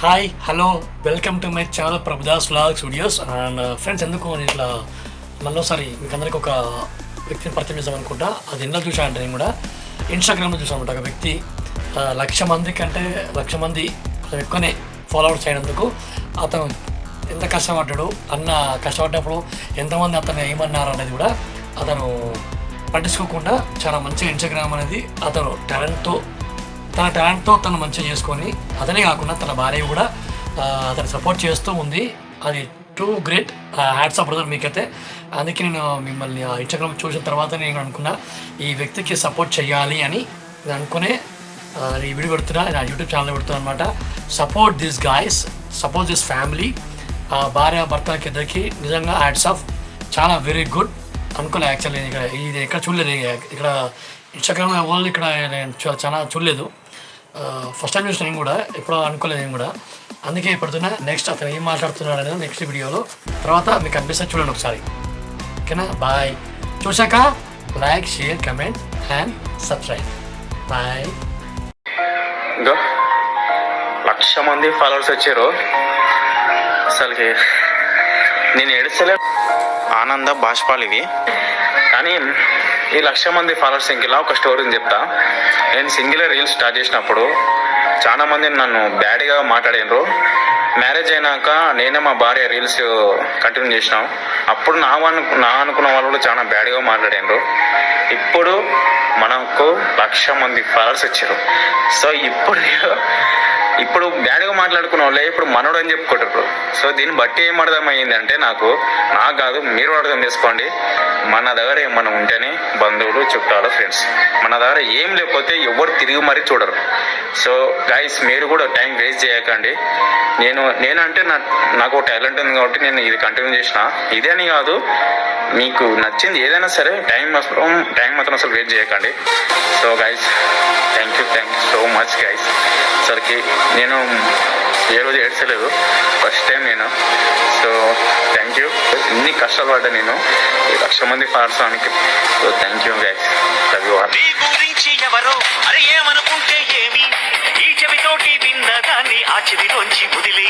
Hi hello welcome to my channel Prabhudas vlog studios and friends ఎందుకు నేను ఇట్లా మళ్ళీసారి మీకు అందరికీ ఒక వ్యక్తిని పరిచయం చేద్దాం అనుకుంటా. అది ఎన్నో చూసా అంటే నేను కూడా ఇన్స్టాగ్రామ్లో చూసాను అనమాట ఒక వ్యక్తి. లక్ష మంది కంటే లక్ష మంది ఎక్కువనే ఫాలోవర్స్ అయినందుకు అతను ఎంత కష్టపడ్డాడు అన్న కష్టపడ్డప్పుడు ఎంతమంది అతను ఏమన్నారు అనేది కూడా అతను పట్టించుకోకుండా చాలా మంచిగా ఇన్స్టాగ్రామ్ అనేది అతను టాలెంట్తో తన టాలెంట్తో తను మంచిగా చేసుకొని అతనే కాకుండా తన భార్య కూడా అతను సపోర్ట్ చేస్తూ ఉంది. అది too great hats off brother మీకైతే. అందుకే నేను మిమ్మల్ని ఇన్స్టాగ్రామ్ చూసిన తర్వాత నేను అనుకున్నా ఈ వ్యక్తికి సపోర్ట్ చేయాలి అని నేను అనుకునే ఈ వీడియో పెడుతున్నా నా యూట్యూబ్ ఛానల్ పెడుతున్నా అనమాట support this guys support this family భార్య భర్తలకి ఇద్దరికి నిజంగా హ్యాట్స్ ఆఫ్ చాలా వెరీ గుడ్ అనుకోలే యాక్చువల్లీ ఇక్కడ ఇది ఎక్కడ చూడలేదు ఇక్కడ ఇన్స్టాగ్రామ్ వాళ్ళు ఇక్కడ నేను చాలా చూడలేదు. ఫస్ట్ టైం చూసిన నేను కూడా ఎప్పుడో అనుకోలేదు నేను కూడా. అందుకే పెడుతున్నా. నెక్స్ట్ అతను ఏం మాట్లాడుతున్నాడు అనేది నెక్స్ట్ వీడియోలో. తర్వాత మీకు అనిపిస్తే చూడండి ఒకసారి. ఓకేనా? బాయ్ చూశాక like share comment and subscribe. Bye ఇంకో లక్ష మంది ఫాలోవర్స్ వచ్చారు. అసలుకి నేను ఏడుస్తలే. ఆనంద భాష్పాలు ఇవి. కానీ ఈ లక్ష మంది ఫాలోవర్స్ ఇంకెలా ఒక స్టోరీని చెప్తా. నేను సింగిల్ రీల్స్ స్టార్ట్ చేసినప్పుడు చాలా మంది నన్ను బ్యాడ్గా మాట్లాడినరు మ్యారేజ్ అయినాక నేనే మా భార్య రీల్స్ కంటిన్యూ చేసినాం. అప్పుడు నా అను నా అనుకున్న వాళ్ళు కూడా చాలా బ్యాడ్గా మాట్లాడారు ఇప్పుడు మనకు లక్ష మంది ఫాలోవర్స్ వచ్చారు సో ఇప్పుడు ఇప్పుడు బ్యాడ్గా మాట్లాడుకున్న వాళ్ళే ఇప్పుడు మనోడు అని చెప్పుకుంటారు. సో దీన్ని బట్టి ఏం అర్థమైంది అంటే నాకు నాకు కాదు మీరు అర్థం చేసుకోండి. మన దగ్గర ఏమన్నా ఉంటేనే బంధువులు చుట్టాలు ఫ్రెండ్స్ మన దగ్గర ఏం లేకపోతే ఎవరు తిరిగి మరీ చూడరు. సో గైస్ మీరు కూడా టైం వేస్ట్ చేయకండి. నేను నేనంటే నా నాకు టాలెంట్ ఉంది కాబట్టి నేను ఇది కంటిన్యూ చేసిన. ఇదే అని కాదు మీకు నచ్చింది ఏదైనా సరే టైం మాత్రం టైం మాత్రం అసలు వెయిట్ చేయకండి. So guys thank you so much guys అసలుకి నేను ఏ రోజు ఏడ్చలేదు. ఫస్ట్ టైం నేను. సో థ్యాంక్ యూ ఇన్ని కష్టాలు పడ్డా నేను. లక్ష మంది పాడడానికి so thank you guys love you all గురించి ఎవరో అరే ఏమనుకుంటే ఏమి? ఈ చెవితోటి విన్నదాన్ని ఆ చెవిలోంచి వదిలే